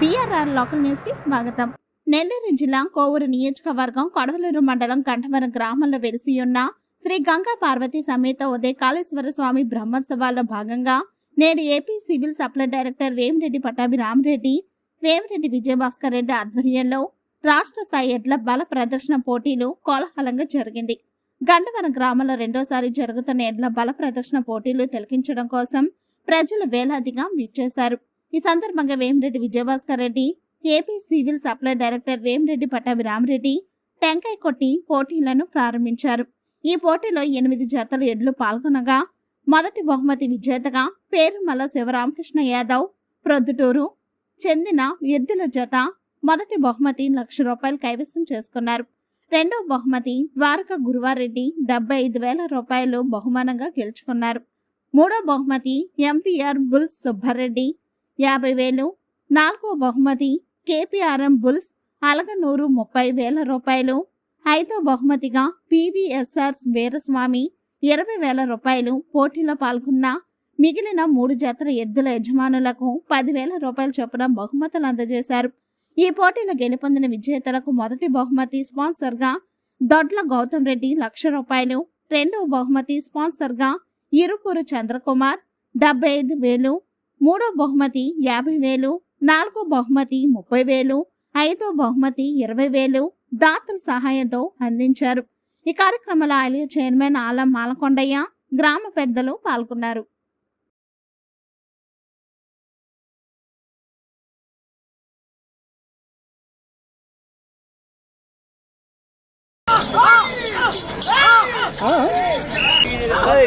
BRR local న్యూస్కి స్వాగతం. నెల్లూరు జిల్లా కోవూరు నియోజకవర్గం కొడవలూరు మండలం కంఠవరం గ్రామంలో వెలిసి ఉన్న శ్రీ గంగా పార్వతి సమేత ఉదయ కాళేశ్వర స్వామి బ్రహ్మోత్సవాల్లో భాగంగా నేడు AP civil supply director Vemireddy Pattabhi Ramareddy Vemireddy Vijayabhaskar Reddy ఆధ్వర్యంలో రాష్ట్ర స్థాయి ఎడ్ల బల ప్రదర్శన పోటీలు కోలాహలంగా జరిగింది. గండవరం గ్రామంలో రెండోసారి జరుగుతున్న ఎడ్ల బల ప్రదర్శన పోటీలు తిలకించడం కోసం ప్రజలు వేలాదిగా విచ్చేశారు. ఈ సందర్భంగా Vemireddy Vijayabhaskar Reddy AP civil supply director Vemireddy Pattabhi Ramareddy టెంకాయ కొట్టి పోటీలను ప్రారంభించారు. ఈ పోటీలో ఎనిమిది జతల ఎడ్లు పాల్గొనగా మొదటి బహుమతి విజేతగా పేరుమల శివరామకృష్ణ యాదవ్ ప్రొద్దుటూరు చెందిన ఎద్దుల జత మొదటి బహుమతి లక్ష రూపాయలు కైవసం చేసుకున్నారు. రెండవ బహుమతి ద్వారక గురువారెడ్డి డెబ్బై ఐదు వేల రూపాయలు బహుమానంగా గెలుచుకున్నారు. మూడో బహుమతి ఎంపీఆర్ బుల్స్ సుబ్బారెడ్డి యాభై వేలు నాలుగో బహుమతి కేపీఆర్ఎం బుల్స్ అలగనూరు ముప్పై వేల రూపాయలు ఐదో బహుమతిగా పీవీఎస్ఆర్ వీరస్వామి ఇరవై వేల రూపాయలు పోటీలో పాల్గొన్న మిగిలిన మూడు జతల ఎద్దుల యజమానులకు పదివేల రూపాయలు చొప్పున బహుమతులు అందజేశారు. ఈ పోటీలో గెలుపొందిన విజేతలకు మొదటి బహుమతి స్పాన్సర్గా దొడ్ల గౌతమ్ రెడ్డి లక్ష రూపాయలు రెండవ బహుమతి స్పాన్సర్గా ఇరుపూరు చంద్రకుమార్ డెబ్బై ఐదు వేలు మూడో బహుమతి యాభై వేలు నాలుగో బహుమతి ముప్పై వేలు ఐదో బహుమతి ఇరవై వేలు దాతల సహాయంతో అందించారు. ఈ కార్యక్రమంలో ఆలయ చైర్మన్ ఆలం మాలకొండయ్య గ్రామ పెద్దలు పాల్గొన్నారు.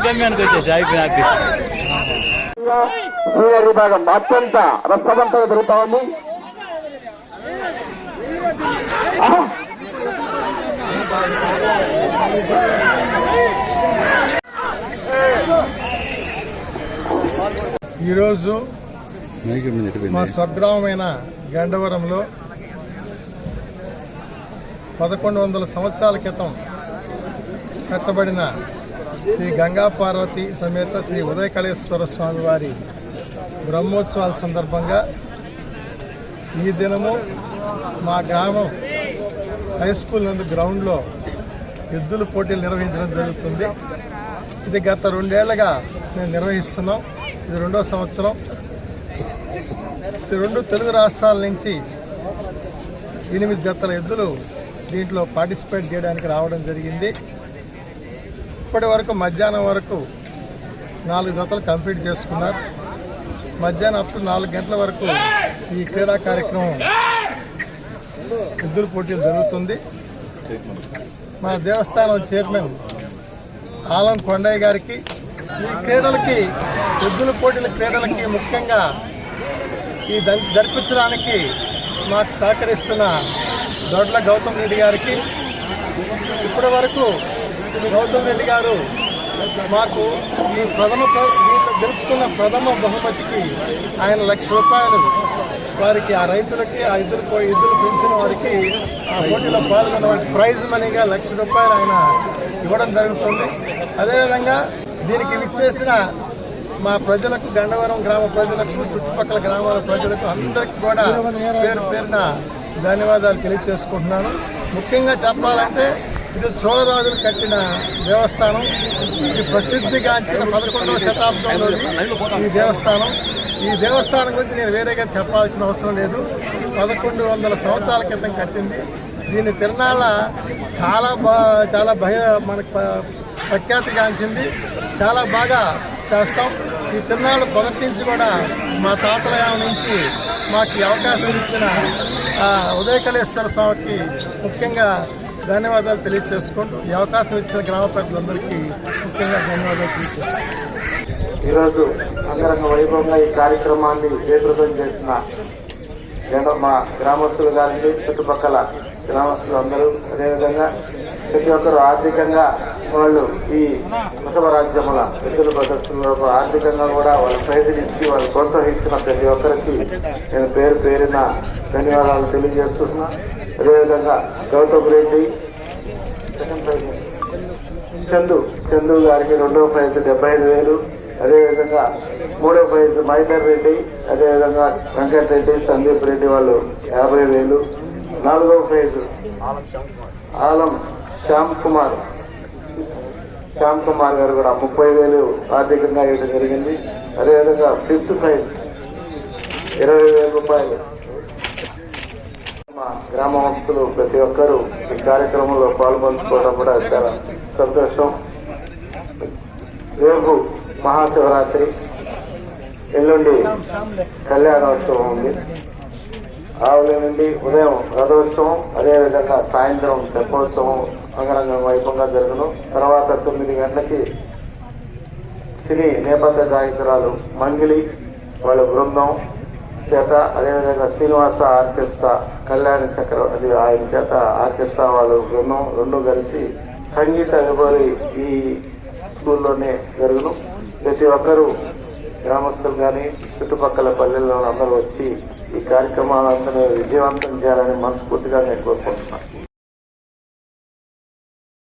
గమ్యానికి వచ్చేసి అయిపోయినాక సీనియర్ విభాగం అత్యంత రసవంతంగా జరుగుతా ఉంది! ఈరోజు మా స్వగ్రామమైన గండవరంలో పదకొండు వందల సంవత్సరాల క్రితం కట్టబడిన శ్రీ గంగా పార్వతి సమేత శ్రీ ఉదయకళేశ్వర స్వామి వారి బ్రహ్మోత్సవాల సందర్భంగా ఈ దినము మా గ్రామం హై స్కూల్ నందు గ్రౌండ్లో ఎద్దుల పోటీలు నిర్వహించడం జరుగుతుంది. ఇది గత రెండేళ్ళుగా మేము నిర్వహిస్తున్నాం. ఇది రెండో సంవత్సరం. రెండు తెలుగు రాష్ట్రాల నుంచి ఎనిమిది జతల ఎద్దులు దీంట్లో పార్టిసిపేట్ చేయడానికి రావడం జరిగింది. ఇప్పటి వరకు మధ్యాహ్నం వరకు నాలుగు జతలు కంప్లీట్ చేసుకున్నారు. మధ్యాహ్నం అప్పుడు నాలుగు గంటల వరకు ఈ క్రీడా కార్యక్రమం ఎద్దుల పోటీలు జరుగుతుంది. మా దేవస్థానం చైర్మన్ ఆలం కొండయ్య గారికి ఈ క్రీడలకి ఎద్దుల పోటీల క్రీడలకి ముఖ్యంగా ఈ జరిపించడానికి మాకు సహకరిస్తున్న దొడ్ల గౌతమ్ రెడ్డి గారికి ఇప్పటి వరకు గౌతమ్ రెడ్డి గారు మాకు ఈ ప్రథమ గెలుచుకున్న ప్రథమ బహుమతికి ఆయన లక్ష రూపాయలు. వారికి ఆ రైతులకి ఆ ఇద్దరు ఇద్దరు పెంచిన వారికి ఆ పోటీలో పాల్గొన్న వారికి ప్రైజ్ మనీగా లక్ష రూపాయలు ఆయన ఇవ్వడం జరుగుతుంది. అదేవిధంగా దీనికి విచ్చేసిన మా ప్రజలకు గండవరం గ్రామ ప్రజలకు చుట్టుపక్కల గ్రామాల ప్రజలకు అందరికీ కూడా పేరు పేరున ధన్యవాదాలు తెలియజేసుకుంటున్నాను. ముఖ్యంగా చెప్పాలంటే ఇది చోళరాజులు కట్టిన దేవస్థానం. ఇది ప్రసిద్ధిగాంచిన పదకొండవ శతాబ్దంలో ఈ దేవస్థానం. ఈ దేవస్థానం గురించి నేను వేరేగా చెప్పాల్సిన అవసరం లేదు. పదకొండు వందల సంవత్సరాల క్రితం కట్టింది. దీని తిరణాల చాలా బా చాలా భయ మనకు ప్రఖ్యాతిగాంచింది చాలా బాగా చేస్తాం. ఈ తిరునాళ్ళు మొదటి నుంచి కూడా మా తాతలయం నుంచి మాకు అవకాశం ఇచ్చిన ఉదయకళేశ్వర స్వామికి ముఖ్యంగా ధన్యవాదాలు తెలియజేసుకుంటూ ఈ అవకాశం ఇచ్చిన గ్రామ ప్రజలందరికీ ముఖ్యంగా ధన్యవాదాలు తెలియజేస్తున్నాను ఈరోజు అంగరంగ వైభవంగా ఈ కార్యక్రమాన్ని జయప్రదం చేసిన జన మా గ్రామస్తులు కానీ చుట్టుపక్కల గ్రామస్తులు అందరూ అదేవిధంగా ప్రతి ఒక్కరు ఆర్థికంగా వాళ్ళు ఈ కుటుంబ రాజ్యముల ఎద్దుల ప్రదర్శనలో ఆర్థికంగా కూడా వాళ్ళు ప్రయత్నించి వాళ్ళు ప్రోత్సహిస్తున్న ప్రతి ఒక్కరికి నేను పేరు పేరిన ధన్యవాదాలు తెలియజేస్తున్నా. అదేవిధంగా గౌతమ్ రెడ్డి చందు చందు గారికి రెండవ ప్రైజ్ డెబ్బై ఐదు వేలు. అదేవిధంగా మూడో ప్రైజ్ మహేందర్ రెడ్డి అదేవిధంగా వెంకటరెడ్డి సందీప్ రెడ్డి వాళ్ళు యాభై వేలు. నాలుగో ప్రైజ్ ఆలం శ్యామ్ కుమార్. శ్యామ్ కుమార్ గారు కూడా ముప్పై వేలు ఆర్థికంగా ఇవ్వడం జరిగింది. అదేవిధంగా ఫిఫ్త్ ప్రైజ్ ఇరవై వేల రూపాయలు. మా గ్రామ వంశులు ప్రతి ఒక్కరూ ఈ కార్యక్రమంలో పాల్పంచుకోవడం కూడా చాలా సంతోషం. రేపు మహాశివరాత్రి. ఎల్లుండి కళ్యాణోత్సవం ఉంది. ఆవుల నుండి ఉదయం రథోత్సవం అదేవిధంగా సాయంత్రం తెప్పోత్సవం అంగరంగ వైభవంగా జరుగును. తర్వాత తొమ్మిది గంటలకి సినీ నేపథ్య గాయకురాలు మంగిలి వాళ్ళ బృందం చేత అదేవిధంగా శ్రీనివాస ఆర్కెస్ట్రా కళ్యాణ చక్రవర్తి ఆయన చేత ఆర్కెస్ట్రా వాళ్ళ బృందం రెండు కలిసి సంగీత విభారి ఈ స్కూల్లోనే జరుగును. ప్రతి ఒక్కరూ గ్రామస్తులు కానీ చుట్టుపక్కల పల్లెల్లో అందరూ వచ్చి ఈ కార్యక్రమాలందరూ విజయవంతం చేయాలని మనస్ఫూర్తిగా నేను కోరుకుంటున్నాను.